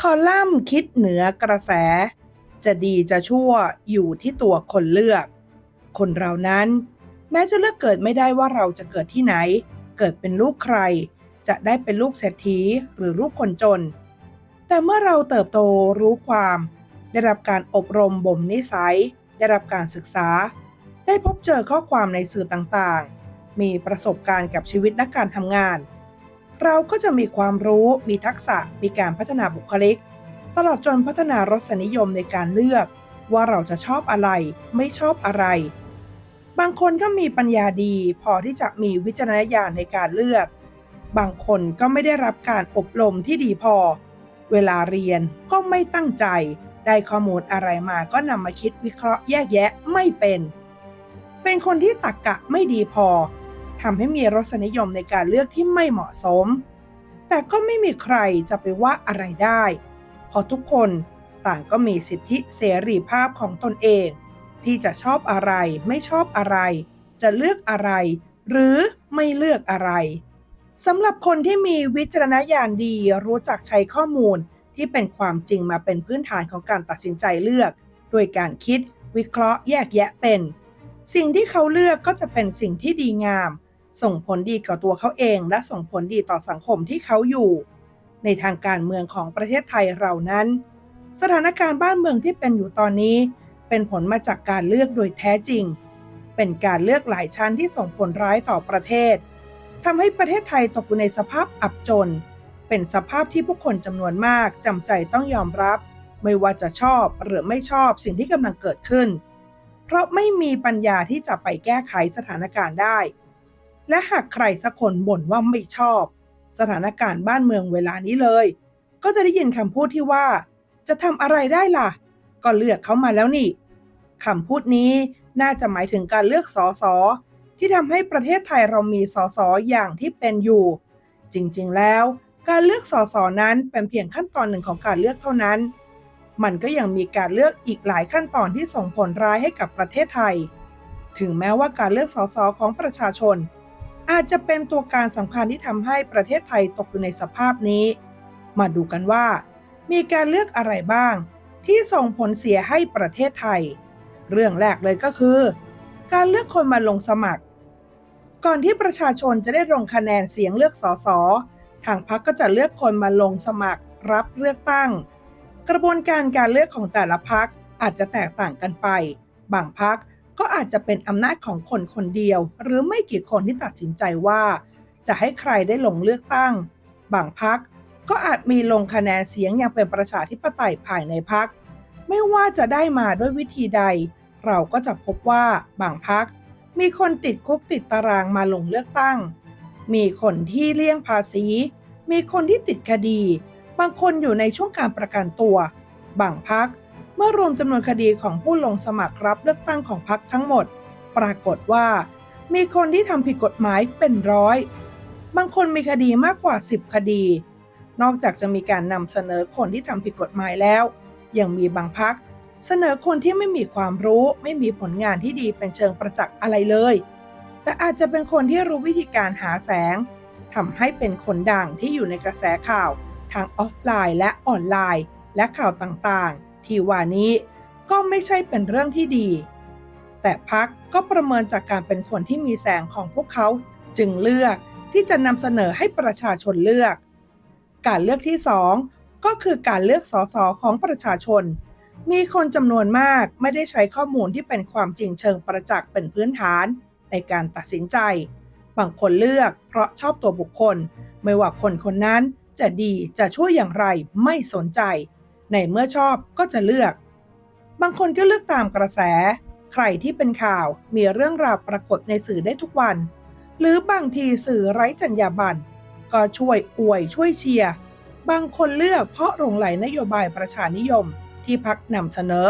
คอลัมน์คิดเหนือกระแส จะดีจะชั่วอยู่ที่ตัวคนเลือก คนเรานั้น แม้จะเลือกเกิดไม่ได้ว่าเราจะเกิดที่ไหน เกิดเป็นลูกใคร จะได้เป็นลูกเศรษฐีหรือลูกคนจน แต่เมื่อเราเติบโตรู้ความ ได้รับการอบรมบ่มนิสัย ได้รับการศึกษา ได้พบเจอข้อความในสื่อต่างๆ มีประสบการณ์กับชีวิตและการทำงาน เราก็จะมีความรู้ มีทักษะ มีการพัฒนาบุคลิก ตลอดจนพัฒนารสนิยมในการเลือก ว่าเราจะชอบอะไร ไม่ชอบอะไร บางคนก็มีปัญญาดีพอที่จะมีวิจารณญาณในการเลือก บางคนก็ไม่ได้รับการอบรมที่ดีพอ เวลาเรียนก็ไม่ตั้งใจ ได้ข้อมูลอะไรมาก็นำมาคิดวิเคราะห์แยกแยะไม่เป็น เป็นคนที่ตักกะไม่ดีพอ ทำให้มีรสนิยมในการเลือกที่ไม่เหมาะสม แต่ก็ไม่มีใครจะไปว่าอะไรได้ เพราะทุกคนต่างก็มีสิทธิเสรีภาพของตนเอง ที่จะชอบอะไรไม่ชอบอะไร จะเลือกอะไร หรือไม่เลือกอะไรสำหรับคนที่มีวิจารณญาณดีรู้จักใช้ข้อมูลที่เป็นความจริงมาเป็นพื้นฐานของการตัดสินใจเลือก โดยการคิด วิเคราะห์แยกแยะเป็น สิ่งที่เขาเลือกก็จะเป็นสิ่งที่ดีงาม ส่งผลดีกับตัวเขาเอง และส่งผลดีต่อสังคมที่เขาอยู่ ในทางการเมืองของประเทศไทยเรานั้น สถานการณ์บ้านเมืองที่เป็นอยู่ตอนนี้ เป็นผลมาจากการเลือกโดยแท้จริง เป็นการเลือกหลายชั้นที่ส่งผลร้ายต่อประเทศทำให้ประเทศไทยตกอยู่ในสภาพอับจน เป็นสภาพที่ผู้คนจำนวนมากจำใจต้องยอมรับ ไม่ว่าจะชอบหรือไม่ชอบสิ่งที่กำลังเกิดขึ้น เพราะไม่มีปัญญาที่จะไปแก้ไขสถานการณ์ได้ และหากใครสักคนบ่นว่าไม่ชอบ สถานการณ์บ้านเมืองเวลานี้เลย ก็จะได้ยินคำพูดที่ว่า จะทำอะไรได้ล่ะ ก็เลือกเขามาแล้วนี่คำพูดนี้น่าจะหมายถึงการเลือกสอสอที่ทำให้ประเทศไทยเรามีสสอย่างที่เป็นอยู่ จริงๆแล้ว การเลือกสสนั้นเป็นเพียงขั้นตอนหนึ่งของการเลือกเท่านั้น มันก็ยังมีการเลือกอีกหลายขั้นตอนที่ส่งผลร้ายให้กับประเทศไทย ถึงแม้ว่าการเลือกสสของประชาชน อาจจะเป็นตัวการสำคัญที่ทำให้ประเทศไทยตกอยู่ในสภาพนี้ มาดูกันว่า มีการเลือกอะไรบ้าง ที่ส่งผลเสียให้ประเทศไทย เรื่องแรกเลยก็คือ การเลือกคนมาลงสมัคร ก่อนที่ประชาชนจะได้ลงคะแนนเสียงเลือกสสทางพรรคก็จะเลือกคนมาลงสมัครรับเลือกตั้ง กระบวนการการเลือกของแต่ละพรรคอาจจะแตกต่างกันไป บางพรรค ก็อาจจะเป็นอำนาจของคนคนเดียว หรือไม่กี่คนที่ตัดสินใจว่า จะให้ใครได้ลงเลือกตั้ง บางพรรคก็อาจมีลงคะแนนเสียงอย่างเป็นประชาธิปไตยภายในพรรคไม่ว่าจะได้มาด้วยวิธีใด เราก็จะพบว่าบางพรรคมีคนติดคุกติดตารางมาลงเลือกตั้ง มีคนที่เลี่ยงภาษี มีคนที่ติดคดี บางคนอยู่ในช่วงการประกันตัว บางพัก เมื่อรวมจำนวนคดีของผู้ลงสมัครรับเลือกตั้งของพักทั้งหมด ปรากฏว่า มีคนที่ทำผิดกฎหมายเป็นร้อย บางคนมีคดีมากกว่า 10 คดี นอกจากจะมีการนำเสนอคนที่ทำผิดกฎหมายแล้ว ยังมีบางพักเสนอคนที่ไม่มีความรู้ ไม่มีผลงานที่ดีเป็นเชิงประจักษ์อะไรเลย แต่อาจจะเป็นคนที่รู้วิธีการหาแสงทำให้เป็นคนดังที่อยู่ในกระแสข่าว ทางออฟไลน์และออนไลน์ และข่าวต่างๆ ที่ว่านี้ก็ไม่ใช่เป็นเรื่องที่ดี แต่พักก็ประเมินจากการเป็นคนที่มีแสงของพวกเขาจึงเลือกที่จะนำเสนอให้ประชาชนเลือก การเลือกที่2ก็คือการเลือกสสของประชาชน มีคนจำนวนมากไม่ได้ใช้ข้อมูลที่เป็นความจริงเชิงประจักษ์เป็นพื้นฐานในการตัดสินใจ บางคนเลือกเพราะชอบตัวบุคคล ไม่ว่าคนคนนั้นจะดีจะช่วยอย่างไรไม่สนใจ ในเมื่อชอบก็จะเลือก บางคนก็เลือกตามกระแส ใครที่เป็นข่าวมีเรื่องราวปรากฏในสื่อได้ทุกวัน หรือบางทีสื่อไร้จรรยาบรรณก็ช่วยอวยช่วยเชียร์บางคนเลือกเพราะหลงไหลนโยบายประชานิยมที่พักนำเสนอ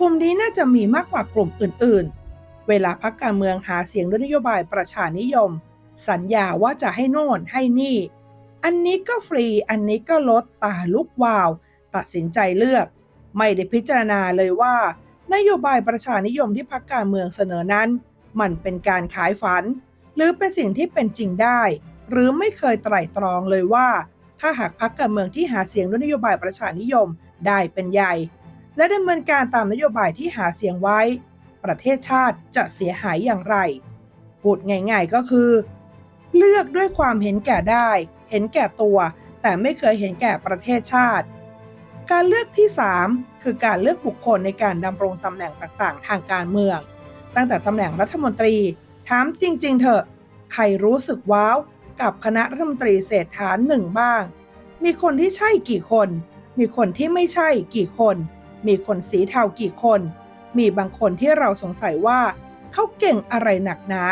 กลุ่มนี้น่าจะมีมากกว่ากลุ่มอื่นๆ เวลาพักการเมืองหาเสียงด้วยนโยบายประชานิยม สัญญาว่าจะให้โน่นให้นี่ อันนี้ก็ฟรีอันนี้ก็ลดตาลุกวาว ตัดสินใจเลือก ไม่ได้พิจารณาเลยว่า นโยบายประชานิยมที่พักการเมืองเสนอนั้น มันเป็นการขายฝัน หรือเป็นสิ่งที่เป็นจริงได้ หรือไม่เคยไตร่ตรองเลยว่า ถ้าหากพรรคการเมืองที่หาเสียงด้วยนโยบายประชานิยมได้เป็นใหญ่ และดำเนินการตามนโยบายที่หาเสียงไว้ ประเทศชาติจะเสียหายอย่างไรพูดง่ายๆก็คือ เลือกด้วยความเห็นแก่ได้ เห็นแก่ตัว แต่ไม่เคยเห็นแก่ประเทศชาติ การเลือกที่ 3 คือการเลือกบุคคลในการดำรงตำแหน่งต่างๆ ทางการเมือง ตั้งแต่ตำแหน่งรัฐมนตรี ถามจริง ๆ เถอะ ใครรู้สึกว้าวกับคณะรัฐมนตรีเศรษฐาหนึ่งบ้าง มีคนที่ใช่กี่คน มีคนที่ไม่ใช่กี่คน มีคนสีเทากี่คน มีบางคนที่เราสงสัยว่าเขาเก่งอะไรหนักหนา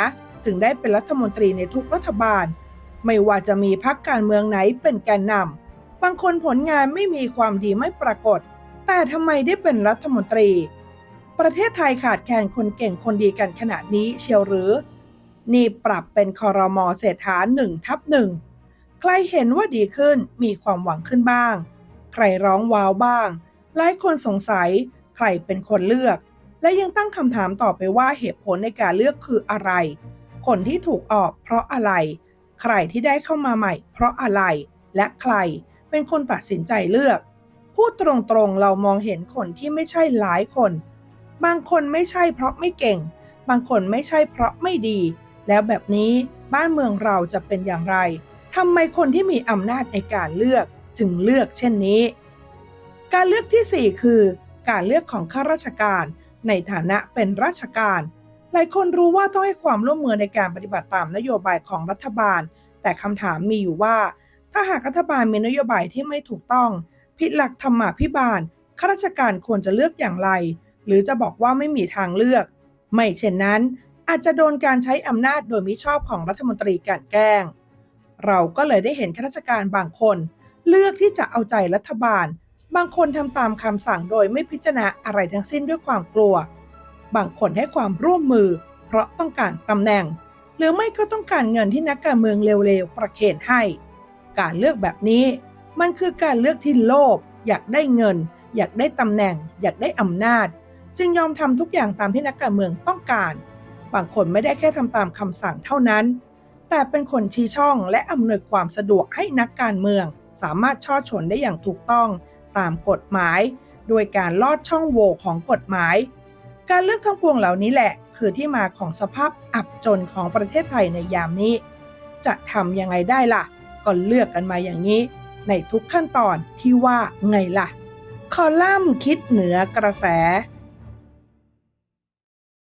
ถึงได้เป็นรัฐมนตรีในทุกรัฐบาล ไม่ว่าจะมีพรรคการเมืองไหนเป็นแกนนำ บางคนผลงานไม่มีความดีไม่ปรากฏ แต่ทำไมได้เป็นรัฐมนตรี ประเทศไทยขาดแคลนคนเก่งคนดีกันขนาดนี้เชียวหรือ นี่ปรับเป็นคอรมอเศรษฐาหนึ่งทับหนึ่งใครเห็นว่าดีขึ้นมีความหวังขึ้นบ้าง ใครร้องว้าวบ้าง หลายคนสงสัย ใครเป็นคนเลือก และยังตั้งคำถามต่อไปว่าเหตุผลในการเลือกคืออะไร คนที่ถูกออกเพราะอะไร ใครที่ได้เข้ามาใหม่ เพราะอะไร และใคร เป็นคนตัดสินใจเลือก พูดตรงๆเรามองเห็นคนที่ไม่ใช่หลายคน บางคนไม่ใช่เพราะไม่เก่ง บางคนไม่ใช่เพราะไม่ดี แล้วแบบนี้บ้านเมืองเราจะเป็นอย่างไรทำไมคนที่มีอำนาจในการเลือกจึงเลือกเช่นนี้ การเลือกที่ 4 คือ การเลือกของข้าราชการ ในฐานะเป็นราชการ หลายคนรู้ว่าต้องให้ความร่วมมือในการปฏิบัติตามนโยบายของรัฐบาล แต่คำถามมีอยู่ว่า ถ้าหากรัฐบาลมีนโยบายที่ไม่ถูกต้อง ผิดหลักธรรมาภิบาลข้าราชการควรจะเลือกอย่างไร หรือจะบอกว่าไม่มีทางเลือก ไม่เช่นนั้น อาจจะโดนการใช้อำนาจโดยมิชอบของรัฐมนตรีกลันแกล้ง เราก็เลยได้เห็นข้าราชการบางคน เลือกที่จะเอาใจรัฐบาล บางคนทำตามคำสั่งโดยไม่พิจารณาอะไรทั้งสิ้นด้วยความกลัว บางคนให้ความร่วมมือ เพราะต้องการตำแหน่ง หรือไม่ก็ต้องการเงินที่นักการเมืองเร็วๆประเคนให้ การเลือกแบบนี้ มันคือการเลือกที่โลภอยากได้เงิน อยากได้ตำแหน่ง อยากได้อำนาจ จึงยอมทำทุกอย่างตามที่นักการเมืองต้องการ บางคนไม่ได้แค่ทำตามคำสั่งเท่านั้น แต่เป็นคนชี้ช่องและอำนวยความสะดวกให้นักการเมือง สามารถช่อชนได้อย่างถูกต้องตามกฎหมาย โดยการลอดช่องโหว่ของกฎหมาย การเลือกทั้งปวงเหล่านี้แหละ คือที่มาของสภาพอับจนของประเทศไทยในยามนี้ จะทำยังไงได้ล่ะ ก็เลือกกันมาอย่างนี้ ในทุกขั้นตอนที่ว่าไงล่ะ คอลัมน์คิดเหนือกระแส